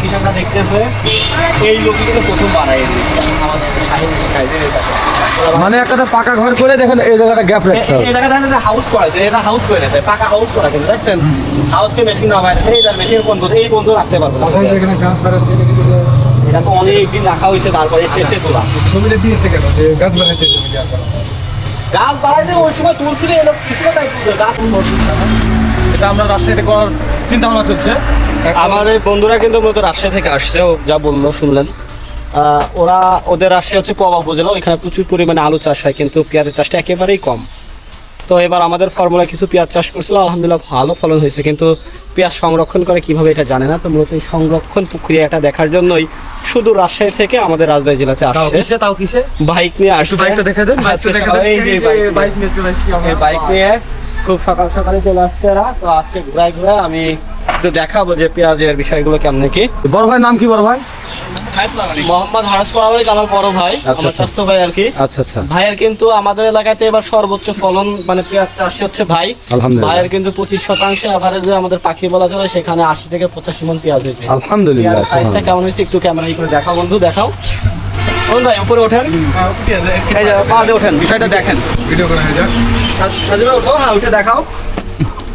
কৃষকরা দেখতেছে এই কিন্তু প্রথম বানাই আমাদের মানে একটা পাকা ঘর করে দেখেন এই জায়গাটা গ্যাপ রাখতে হবে। এই জায়গাটা দেখেন যে হাউস করা আছে এটা হাউস করে আছে পাকা হাউস করা কিন্তু দেখছেন? হাউসকে মেশিন না বাইরে এই যার মেশিন কোন এই বন্ধু রাখতে পারবে না। এখানে গাছ বাড়াচ্ছে এটা তো অনেক দিন রাখা হয়েছে তারপরে শেষে তোলা। ছবিটা দিয়েছে কেন গাছ বাড়াচ্ছে ছবি গাছ বাড়াইছে ওই সময় তুলছিল এলো কিছু তাই গাছ এটা আমরা রাজশাহীতে করার চিন্তা ভাবনা চলছে। আমার এই বন্ধুরা কিন্তু মূলত রাজশাহী থেকে আসছে ও যা বলল শুনলেন। ওরা ওদের রাজশাহী হচ্ছে কবা উপজেলা ওইখানে প্রচুর পরিমাণে আলু চাষ হয় কিন্তু পেঁয়াজের চাষটা একেবারেই কম। তো এবার আমাদের ফর্মুলা কিছু পেঁয়াজ চাষ করছিল আলহামদুলিল্লাহ ভালো ফলন হয়েছে কিন্তু পেঁয়াজ সংরক্ষণ করে কীভাবে এটা জানে না তো মূলত এই সংরক্ষণ প্রক্রিয়াটা দেখার জন্যই শুধু রাজশাহী থেকে আমাদের রাজবাড়ী জেলাতে আসছে। তাও কিসে? বাইক নিয়ে আসছে। বাইকটা দেখে দেন এই যে বাইক নিয়ে বাইক নিয়ে খুব সকাল সকালে চলে আসছে এরা। তো আজকে ঘুরাই ঘুরাই আমি একটু দেখাবো যে পেঁয়াজের বিষয়গুলো কেমন কি। বড় ভাই নাম কি বড় ভাই? মোহাম্মদ হারাস পরামালিক আমার বড় ভাই আচ্ছা, আমার আচ্ছা। স্বাস্থ্য ভাই আর কি। আচ্ছা আচ্ছা। ভাইয়ের কিন্তু আমাদের এলাকাতে এবার সর্বোচ্চ ফলন মানে পেঁয়াজ চাষি হচ্ছে ভাই। আলহামদুলিল্লাহ। ভাইয়ের কিন্তু পঁচিশ শতাংশ অ্যাভারেজে আমাদের পাখি বলা চলে সেখানে আশি থেকে পঁচাশি মন পেঁয়াজ হয়েছে। আলহামদুলিল্লাহ সাইজটা কেমন হয়েছে একটু ক্যামেরাই করে দেখাও বন্ধু দেখাও। কোন ভাই উপরে ওঠেন। এই যে পা দিয়ে ওঠেন বিষয়টা দেখেন। ভিডিও করা হয়ে যাক। সাজিবে ওঠো হ্যাঁ উঠে দেখাও।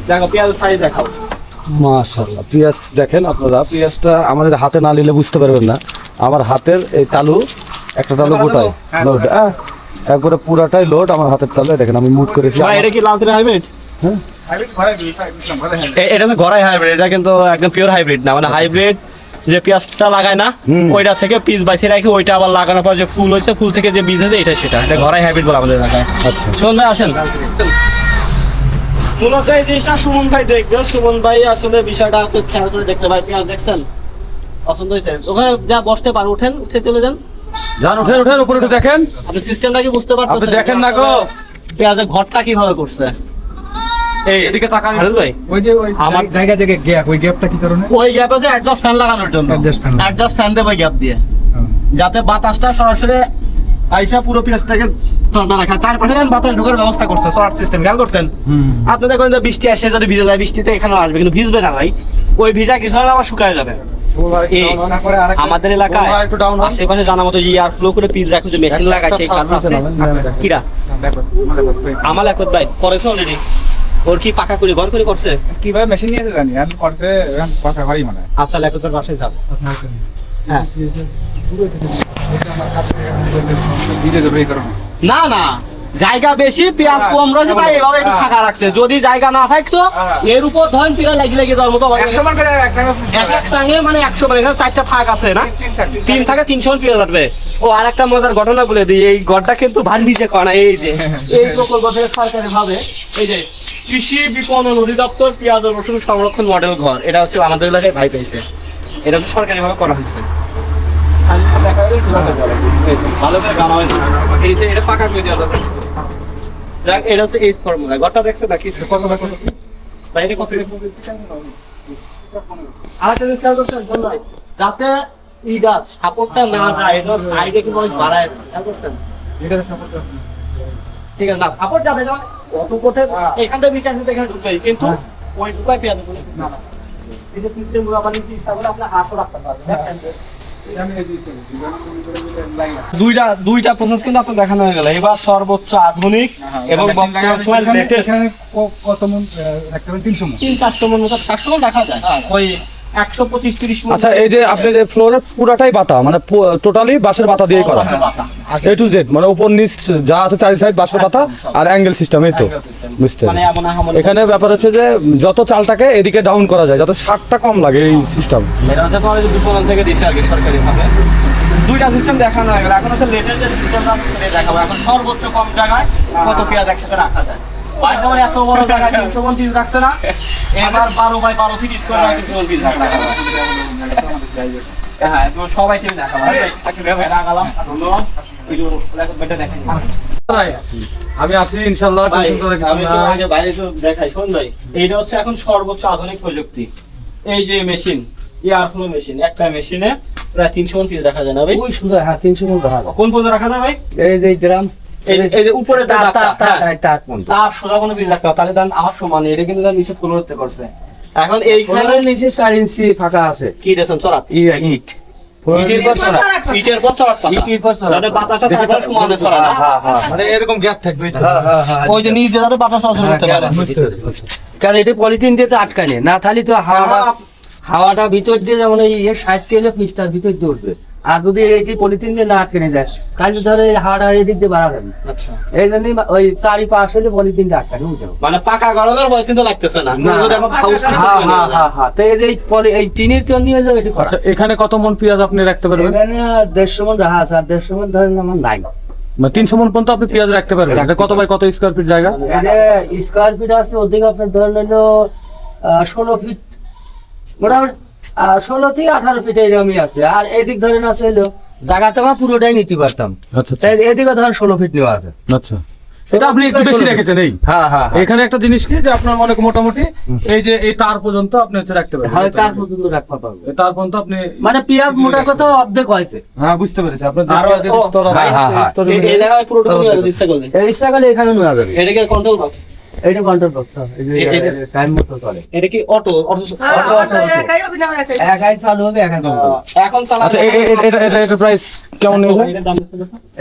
দেখো পেঁয়াজ সাইজ দেখাও। মাশাআল্লাহ। পেঁয়াজ দেখেন আপনারা পেঁয়াজটা আমাদের হাতে না নিলে বুঝতে পারবেন না। আমার হাতের এই তালু একটা তালু গোটায়। লোড হ্যাঁ একবারে পুরাটাই লোড আমার হাতের তালু। দেখেন আমি মুট করেছি। এটা কি লালতের হাইব্রিড? হ্যাঁ? এটা হচ্ছে গড়াই হাইব্রিড এটা কিন্তু একদম পিওর হাইব্রিড না। মানে হাইব্রিড যে পেঁয়াজটা লাগায় না ওইটা থেকে পিস বাইছে রাখি ওইটা আবার লাগানোর পর যে ফুল হয়েছে ফুল থেকে যে বীজ হয়েছে এটা সেটা। এটা গড়াই হাইব্রিড বলে আমাদের এলাকায়। আচ্ছা। আসেন। মূলত এই জিনিসটা সুমন ভাই দেখবে। সুমন ভাই আসলে বিষয়টা একটু খেয়াল করে দেখতে ভাই পেঁয়াজ দেখছেন? পছন্দ হয়েছে। ওখানে যা বসতে পারেন উঠেন উঠে চলে যান। যান উঠেন উঠেন উপরে একটু দেখেন। আপনি সিস্টেমটা কি বুঝতে পারছেন আপনি দেখেন না গো। পেঁয়াজের ঘরটা কীভাবে করছে? এই এদিকে তাকান। ভাই ওই যে ওই আমার- জায়গা গ্যাপ ওই গ্যাপটা কি কারণে? ওই গ্যাপে অ্যাডজাস্ট ফ্যান লাগানোর জন্য। অ্যাডজাস্ট ফ্যান দেবে গ্যাপ দিয়ে। যাতে বাতাসটা সরাসরি আইসা পুরো পেঁয়াজটাকে ঠান্ডা রাখা চারপাশে বাতাস ঢোকার ব্যবস্থা করছে সোলার সিস্টেম খেয়াল করছেন আপনি দেখেন যে বৃষ্টি আসে যদি ভিজে যায় বৃষ্টিতে এখানেও আসবে কিন্তু ভিজবে না ভাই ওই ভিজা কিছু হলে আবার শুকায় যাবে আমাদের এলাকায় তোমরা একটু down হও। আশেপাশে জানা মতো এয়ার ফ্লো করে পিস রাখো যে মেশিন লাগায় সেই কারণে আছে কিরা আমার একত ভাই করেছে অলরেডি ওর কি পাকা করে ঘর করে করছে কীভাবে মেশিন নিয়েছে জানি আর করতে কথা বাড়ি মানে আচ্ছা লেখকের বাসায় যাব হ্যাঁ ভিজে যাবে এই কারণে না না। জায়গা বেশি পেঁয়াজ কম রয়েছে তাই এভাবে একটু ফাঁকা রাখছে। যদি জায়গা না থাকতো এর উপর ধরেন পিড়া লাগি লাগি যাওয়ার মতো এক এক সঙ্গে মানে একশো মানে এখানে চারটা থাক আছে না? তিন থাকে তিনশো মান পেয়ে যাবে ও আর একটা মজার ঘটনা বলে দিই এই গড়টা কিন্তু ভান্ডি যে করা এই যে। এই প্রকল্প থেকে সরকারি ভাবে এই যে কৃষি বিপণন অধিদপ্তর পেঁয়াজ রসুন সংরক্ষণ মডেল ঘর এটা হচ্ছে আমাদের এলাকায় ভাই পেয়েছে। এটা হচ্ছে সরকারি ভাবে করা হয়েছে। যাতে ই গাছ সাপোর্টটা না যায় সাইডে এটার সাপোর্ট ঠিক আছে না সাপোর্ট যাবে না অত কোঠে এখান থেকে নিতে এখানে ঢুকবে কিন্তু ওই ঢুকায় পেয়ে যাবে না এই যে সিস্টেমগুলো আপনি ইচ্ছা করে আপনি হাঁসও রাখতে পারবেন দুইটা দুইটা প্রসেস কিন্তু আপনার দেখানো হয়ে গেল। এবার সর্বোচ্চ আধুনিক এবং বর্তমান সময় লেটেস্ট কত মন রাখতে পারেন তিনশো মন। তিন চারশো মন মতো চারশো মন রাখা যায়। ওই একশো পঁচিশ তিরিশ আচ্ছা এই যে আপনি যে ফ্লোরের পুরাটাই বাতা মানে টোটালি বাঁশের বাতা দিয়ে করা। এ টু জেড মানে উপর নিচ যা আছে চারি সাইড বাঁশের পাতা আর অ্যাঙ্গেল সিস্টেম এই তো। বুঝতে মানে এখানে ব্যাপার হচ্ছে যে যত চালটাকে এদিকে ডাউন করা যায় যাতে শাকটা কম লাগে এই সিস্টেম এটা হচ্ছে তোমার যে বিপণন থেকে দিছে আর কি সরকারি ভাবে দুইটা সিস্টেম দেখানো হয়ে গেল। এখন হচ্ছে লেটেস্ট যে সিস্টেমটা আমি সেটাই দেখাবো। এখন সর্বোচ্চ কম জায়গায় কত পেঁয়াজ একসাথে রাখা যায়। এত বড় জায়গায় তিনশো রাখছে না। এবার বারো বাই বারো ফিট স্কোয়ার পিস রাখা যায়। হ্যাঁ সবাই আমি আছি ইনশাল্লাহ ভাই, টেনশন করার কিছু আমি তো নাই। আগে বাইরে তো দেখাই শোন ভাই। এইটা হচ্ছে এখন সর্বোচ্চ আধুনিক প্রযুক্তি। এই যে মেশিন ফ্লো মেশিন একটা মেশিনে প্রায় তিনশো পিস দেখা যায় না ভাই? ওই সুন্দর হ্যাঁ তিনশো রাখা কোন পর্যন্ত রাখা যায় ভাই? এই যে ড্রাম। এই যে উপরে তার হ্যাঁ, তার সোজা কোনো পিস রাখতে হবে। তাহলে দেন আমার সমান এটা কিন্তু নিচে ফুল উঠতে করছে এখন এইখানে নিচে চার ইঞ্চি ফাঁকা আছে। কি দেখছেন চড়া ই ইট। ইটের পর ছড়া ইটের পর চড়াত ইটের পর ছড়া যাতে বাতাসটা চারপাশে সমানে ছড়ায় না। হ্যাঁ হ্যাঁ মানে এরকম গ্যাপ থাকবে হ্যাঁ হ্যাঁ হ্যাঁ। ওই যে নিচ যাতে বাতাস চলাচল করতে পারে। কারণ এটা পলিথিন দিয়ে তো আটকানে না তাহলে তো হাওয়া হাওয়াটা ভিতর দিয়ে যেমন এই এর সাইড থেকে পিসটার ভিতর দিয়ে উঠবে। আর যদি এই পলিথিন দিয়ে না আটকানে যায় তাহলে ধরে এদিক দিয়ে বাড়া যাবে। আচ্ছা। এই জন্যই ওই চারি পাশ হলে পলিথিনটা আটকানে যাবে। মানে পাকা বয়স কিন্তু লাগতেছে না। হ্যাঁ হ্যাঁ হ্যাঁ হ্যাঁ। তো এই যে এই পলি এই টিনের জন্য হলো এটি করা। আচ্ছা এখানে কত মন পেঁয়াজ আপনি রাখতে পারবেন? এখানে দেড়শো মন রাহা আছে আর দেড়শো মন ধরেন আমার নাই। মানে তিনশো মন পর্যন্ত আপনি পেঁয়াজ রাখতে পারবেন। এটা কত বাই কত স্কোয়ার ফিট জায়গা? স্কোয়ার ফিট আছে ওদিকে আপনার ধরেন হলো ষোলো ফিট মোটামুটি ষোলো থেকে আঠারো ফিট এরকমই আছে। আর এদিক ধরেন আছে হলো জায়গাতে আমার পুরোটাই নিতে পারতাম। আচ্ছা তাই এদিকে ধরেন ষোলো ফিট নেওয়া আছে। আচ্ছা। এটা আপনি একটু বেশি রেখেছেন এই? হ্যাঁ হ্যাঁ এখানে একটা জিনিস কি যে আপনার মনে মোটামুটি এই যে এই তার পর্যন্ত আপনি হচ্ছে রাখতে পারবেন। হয় তার পর্যন্ত রাখতে পারব। এই তার পর্যন্ত আপনি মানে পেঁয়াজ মোটা কথা অর্ধেক হয়েছে। হ্যাঁ বুঝতে পেরেছি। আপনার যে আরো- ও, স্তর আছে, হ্যাঁ, হ্যাঁ, হ্যাঁ। এই- জায়গায় পুরোটুকু নিয়ে ইচ্ছা করলে এই ইচ্ছাকালে এখানে নেওয়া যাবে। এটা কি কন্ট্রোল বক্স এইটা কন্ট্রোল বক্স এটা- টাইম মতো চলে এটা কি auto auto auto, auto, auto. একাই চালু হবে একাই এখন আচ্ছা এটা এটা এটা প্রাইস কেমন নিয়েছে?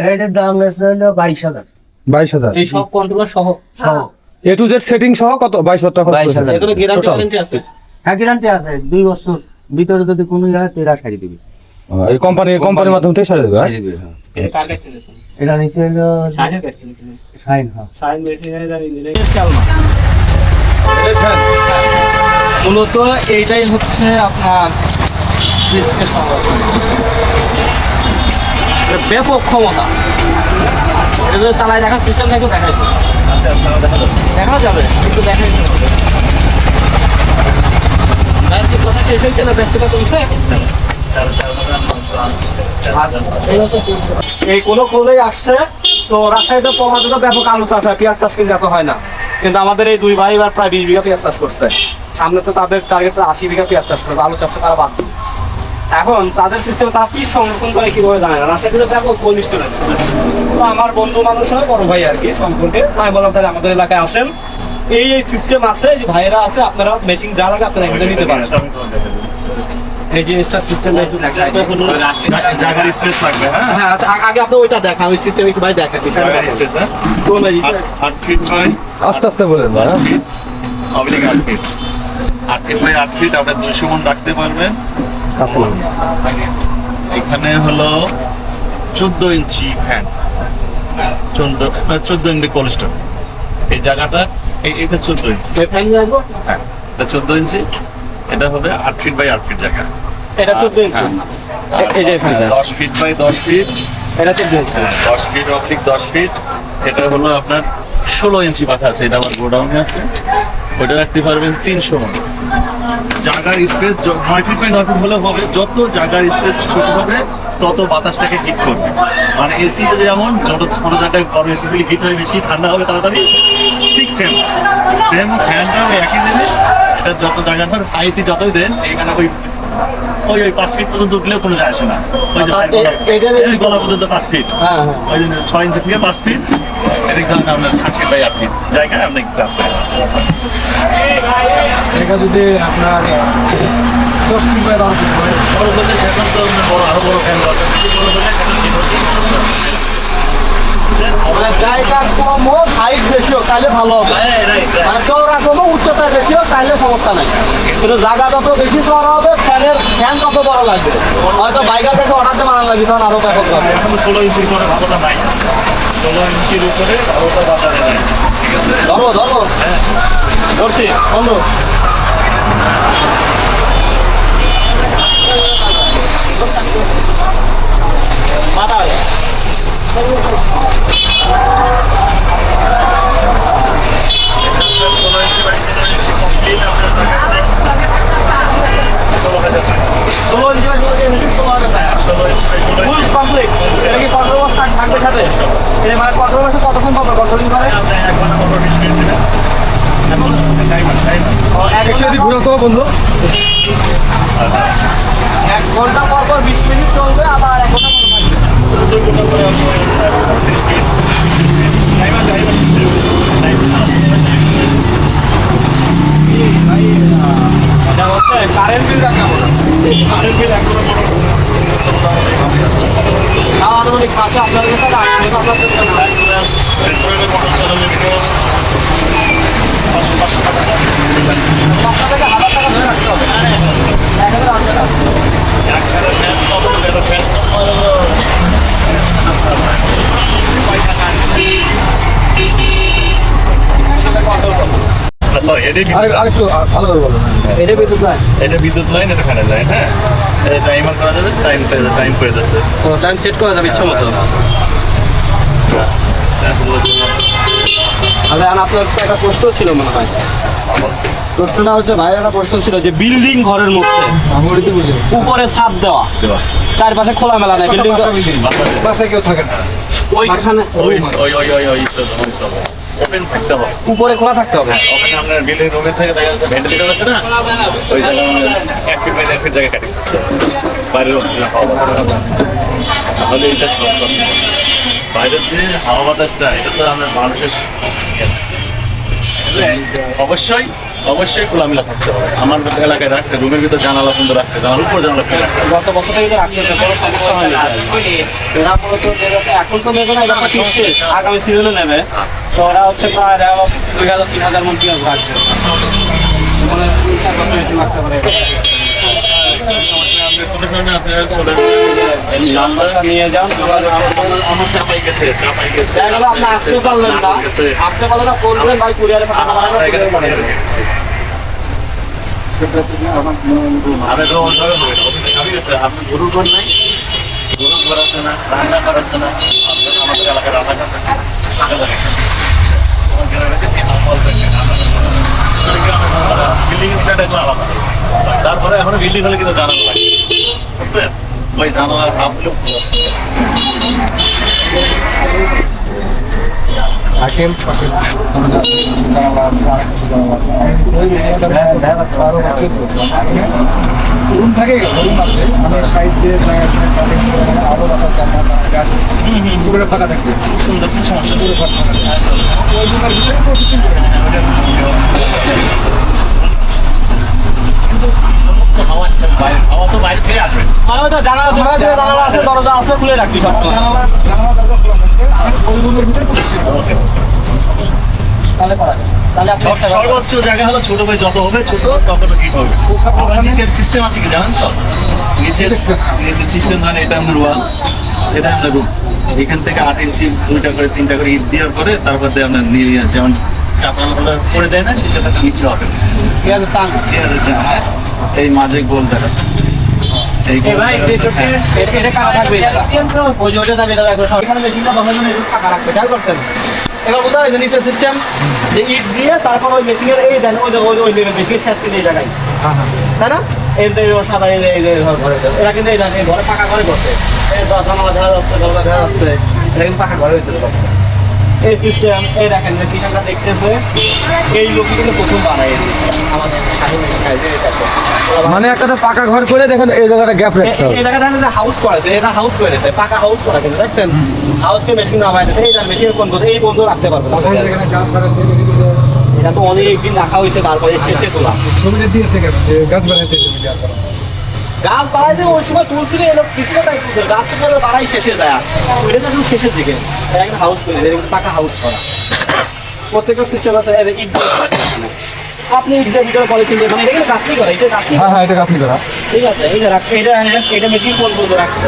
এটার দাম রয়েছে হলো বাইশ হাজার। বাইশ হাজার? এই সব কন্ট্রোলার সহ। সহ। এ টু জেড সেটিং সহ কত? বাইশ হাজার টাকা খরচ 22,000 এগুলো গ্যারান্টি ওয়ারেন্টি আছে? হ্যাঁ গ্যারান্টি আছে। দুই বছর ভিতরে যদি কোনো জায়গায় তেরা সারি দিবি। এই কোম্পানি কোম্পানির মাধ্যমে সারিয়ে দেবে হ্যাঁ? সারি দিবি হ্যাঁ। এটা নিচে হলো শাহিনের কাছ থেকে। হ্যাঁ শাহিন মেটেরিয়াল হ্যাঁ। মূলত এইটাই হচ্ছে আপনার রিস্কের সংরক্ষণ ব্যাপক ক্ষমতা এটা যদি চালায় দেখার সিস্টেম থাকে দেখাই দেখা যাবে কিন্তু দেখাই যাবে। কথা শেষ হয়েছে না ব্যস্ততা চলছে এই কোনো ক্লোজেই আসছে। তো রাজশাহীতে টমাটোটা ব্যাপক আলু চাষ হয়, পেঁয়াজ চাষ কিন্তু এত হয় না। কিন্তু আমাদের এই দুই ভাই প্রায় বিশ বিঘা পেঁয়াজ চাষ করছে। সামনে তো তাদের টার্গেট আশি বিঘা পেঁয়াজ চাষ করবে, আলু চাষটা তারা বাদ এখন তাদের সিস্টেমে তারা কি সংরক্ষণ করে, কীভাবে জানে না? রাজশাহীতে ব্যাপক ঘনিষ্ঠ লাগছে তো আমার বন্ধু মানুষ হয়, বড় ভাই আর কি সম্পর্কে আমি বললাম তাহলে আমাদের এলাকায় আসেন। এই এই সিস্টেম আছে যে ভাইয়েরা আছে, আপনারা মেশিন যা লাগে আপনারা এখানে নিতে পারেন। এই জিনিসটা দেখাই জায়গার স্পেস লাগবে হ্যাঁ? হ্যাঁ আচ্ছা, আগে আপনি ওইটা দেখান ওই সিস্টেম একটু ভাই দেখান। জায়গার স্পেস হ্যাঁ? কোন আট- ফিট বাই আস্তে আস্তে বলেন হ্যাঁ? ফিট অবলিক আট ফিট আট ফিট বাই আট ফিট আপনি দুইশো মন রাখতে পারবেন। কাছে এখানে হলো চোদ্দ ইঞ্চি ফ্যান চোদ্দ চোদ্দ ইঞ্চি কোলেস্টর এই জায়গাটা এই এটা চোদ্দ ইঞ্চি। ফ্যান হ্যাঁ এটা চোদ্দ ইঞ্চি। এটা হবে আট ফিট বাই আট ফিট জায়গা। এটা চোদ্দ ইঞ্চি হ্যাঁ। এই যে দশ ফিট বাই দশ ফিট এটা চোদ্দ ইঞ্চি হ্যাঁ, দশ ফিট অবলিক দশ ফিট এটা হলো আপনার ষোলো ইঞ্চি পাখা আছে এটা আমার গোডাউনে আছে। ওটা রাখতে পারবেন তিনশো মন। জায়গার স্পেস নয় ফিট বাই নয় ফিট হলে হবে। যত জায়গার স্পেস ছোট হবে তত বাতাসটাকে হিট করবে। মানে এসি যেমন যত ছোট জায়গায় বড় এসি দিলে হিট হয় বেশি ঠান্ডা হবে তাড়াতাড়ি ঠিক সেম সেম ফ্যানটাও একই জিনিস। এটা যত জায়গাটার হাইতে যতই দেন এখানে ওই ওই ওই পাঁচ ফিট পর্যন্ত উঠলেও কোনো যায় আসে না। ওই এই গলা পর্যন্ত পাঁচ ফিট হ্যাঁ হ্যাঁ। ওই জন্য ছয় ইঞ্চি থেকে পাঁচ ফিট এদিক ধরেন আপনার ষাট ফিট বাই আট ফিট জায়গায় আপনি এটা যদি আপনার দশ ফিট বাই বারো ফিট হয়। বড় করলে সেখান তো বড় আরও বড় ফ্যান বড় করলে সেখান কি হবে? জায়গা কম হোক হাইট বেশি হোক তাহলে ভালো হবে। হ্যাঁ. মানে চওড়া হোক, উচ্চতা বেশি হোক তাহলে সমস্যা নাই। কিন্তু জায়গা যত বেশি চওড়া হবে ফ্যানের ফ্যান তত বড় লাগবে। হয়তো বাইকার থেকে অর্ডারতে বানানো লাগবে তখন আরও ব্যাপক লাগবে। ষোলো ইঞ্চির পরে ভালোটা নাই। ষোলো ইঞ্চির উপরে ভালোটা বাজারে নাই। ঠিক আছে? ধরো ধরো ধরছি বন্ধু। মাথায় ষোলো ইঞ্চি বাই ষোলো ইঞ্চি কমপ্লিট আপনার ষোলো হাজার টাকা ষোলো ইঞ্চি বা ষোলো ইঞ্চি ষোলো হাজার টাকা ষোলো ইঞ্চি বাই ষোলো ফুল ইঞ্চি কমপ্লিট এটা কি কন্ট্রোল বক্স সাথে? এটা মানে কন্ট্রোল বক্সে কতক্ষণ পাবে কন্ট্রোলিং করে এক ঘণ্টা এক একটু যদি ঘুরে তো বন্ধু। এক ঘণ্টা পর পর বিশ মিনিট চলবে আবার এক ঘণ্টা পর পরে কারেন্ট কেমন আছে কারেন্ট বিল তাও আনুমানিক চালালে তো পাঁচশো পাঁচশো হাজার টাকা ধরে রাখতে হবে এক হাজার টাকা এটা বিদ্যুৎ লাইন এটা ফ্যানের লাইন হ্যাঁ। টাইমার করা যাবে টাইম টাইম করে দিচ্ছে টাইম সেট করা যাবে ইচ্ছা মতো আচ্ছা আপনার একটা প্রশ্ন ছিল মনে হয় প্রশ্নটা হচ্ছে ভাইয়ের একটা প্রশ্ন ছিল যে বিল্ডিং ঘরের মধ্যে উপরে ছাদ দেওয়া চারপাশে খোলা মেলা নেই বিল্ডিং বাসায় কেউ থাকে না ওইখানে ওই ওই ওই ওই ওই ওপেন থাকতে হবে। উপরে খোলা থাকতে হবে। ওখানে আপনার বিল্ডিং রুমের থেকে দেখা যাচ্ছে ভেন্টিলেটর আছে না? ওই জায়গায় আমাদের এক ফিট বাই দেড় ফিট জায়গা কাটি। বাইরের অক্সিজেন হাওয়া বাতাস। তাহলে এটা সমস্যা বাইরের যে হাওয়া বাতাসটা এটা তো আমরা মানুষের অবশ্যই অবশ্যই খোলামেলা থাকতে হবে। আমার এলাকায় রাখছে রুমের ভিতর জানালা পর্যন্ত রাখছে জানালার উপর জানালা খুলে রাখছে। গত বছর থেকে হচ্ছে কোনো সমস্যা হয়নি। এরা মূলত যে ব্যাপারটা এখন তো নেবে না এটা ঠিক শেষ। আগামী সিজনে নেবে। তো ওরা হচ্ছে প্রায় দুই হাজার তিন হাজার মন পেঁয়াজ রাখবে মানে দুই চার বছর এরকম রাখতে পারে। নিয়ে যান আমার চাপাই গেছে চাপাই গেছে। আপনি আসতে পারলেন না। আসতে পারলেন না বলবেন ভাই কুরিয়ারে পাঠাতে পারেন আমরা এখানে কুরিয়ারে পাঠাতে আমি তো অন্যভাবে হবে না। আমি আপনি গরুর ঘর নাই? গরুর ঘর আছে না রান্না ঘর আছে না আমাদের এলাকায় রান্না বিল্ডিং বিষয়টা তারপরে এখন বিল্ডিং হলে কিন্তু জানালা লাগে। বুঝছেন? ওই জানালা ভাবলে থাকেন পাশে জানালা আছে আরেক জানালা আছে। বছর থাকে রুম আছে। মানে করে মানে আলো বাতাস জানলা গাছ পুরো ফাঁকা থাকবে সুন্দর কোনো সমস্যা? পুরো ফাঁকা থাকবে ওই রুমের ভিতরে প্রসেসিং করে হাওয়া তো বাইরে থেকে আসবে মানে তো জানালা জানালা আছে দরজা আছে খুলে রাখবি সব। জানালা জানালা দরজা খোলা থাকবে আর ওই রুমের ভিতরে প্রসেসিং ওকে তাহলে পারা যাবে। সর্বোচ্চ জায়গা হলো ছোট ভাই যত হবে ছোট তত হিট হবে। নিচের সিস্টেম আছে কি জানেন তো? নিচের নিচের সিস্টেম মানে এটা আমরা ওয়াল এটা আমরা রুম এখান থেকে আট ইঞ্চি দুইটা করে তিনটা করে ইট দেওয়ার পরে তারপর দিয়ে আমরা নিয়ে যেমন চাপাগুলো করে দেয় না সেই চাপাটা নিচে হবে। আছে এই মাঝে গোল দেখা। এটা কারা থাকবে? ওই যে থাকবে, সব- এখানে বসার জন্য একটু রাখছে, খেয়াল করছেন? এবার বুঝতে যে নিচের সিস্টেম যে ইট দিয়ে তারপর ওই মেশিনের এই দেন ওই যে ওই লেভেল মেশিনের শেষ কিন্তু এই জায়গায়। তাই না? এই সাদা এই ঘর এরা কিন্তু এই ঘরে পাকা ঘরে করছে এই জানালা দেখা যাচ্ছে দরজা দেখা যাচ্ছে। এটা কিন্তু পাকা ঘরে ভিতরে করছে এই সিস্টেম এই দেখেন যে কৃষকরা দেখতেছে এই লোকই কিন্তু প্রথম বানায় আমাদের মানে একটা পাকা ঘর করে দেখেন এই জায়গাটা গ্যাপ রাখতে হবে। এই জায়গাটা যে হাউস করেছে এটা হাউস করেছে পাকা হাউস করা কিন্তু দেখছেন? হাউসকে মেশিন না বাইরে এই যার মেশিন কোন কোন এই বন্ধ রাখতে পারবে না। এটা তো অনেক দিন রাখা হয়েছে তারপরে শেষে তোলা। ছবিটা দিয়েছে গাছ বাড়াতে ছবি গাছ বাড়াইতে ওই সময় তুলছিল এলো কিছু টাইপ তুলছিল গাছ তো বাড়াই শেষে যায়। ওইটা তো শেষের দিকে। একটা হাউস করে এটা পাকা হাউস করা। প্রত্যেকটা সিস্টেম আছে এই যে ইট আপনি ইট দিয়ে ভিতরে পলিথিন দিয়ে মানে এটা কিন্তু গাছই এটা গাছই হ্যাঁ হ্যাঁ এটা করা। ঠিক আছে এই যে এটা এটা মেশিন কোন রাখছে?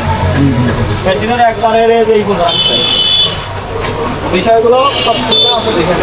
মেশিনের একবারে এই পর্যন্ত রাখছে। বিষয়গুলো সব সিস্টেম আপনি দেখে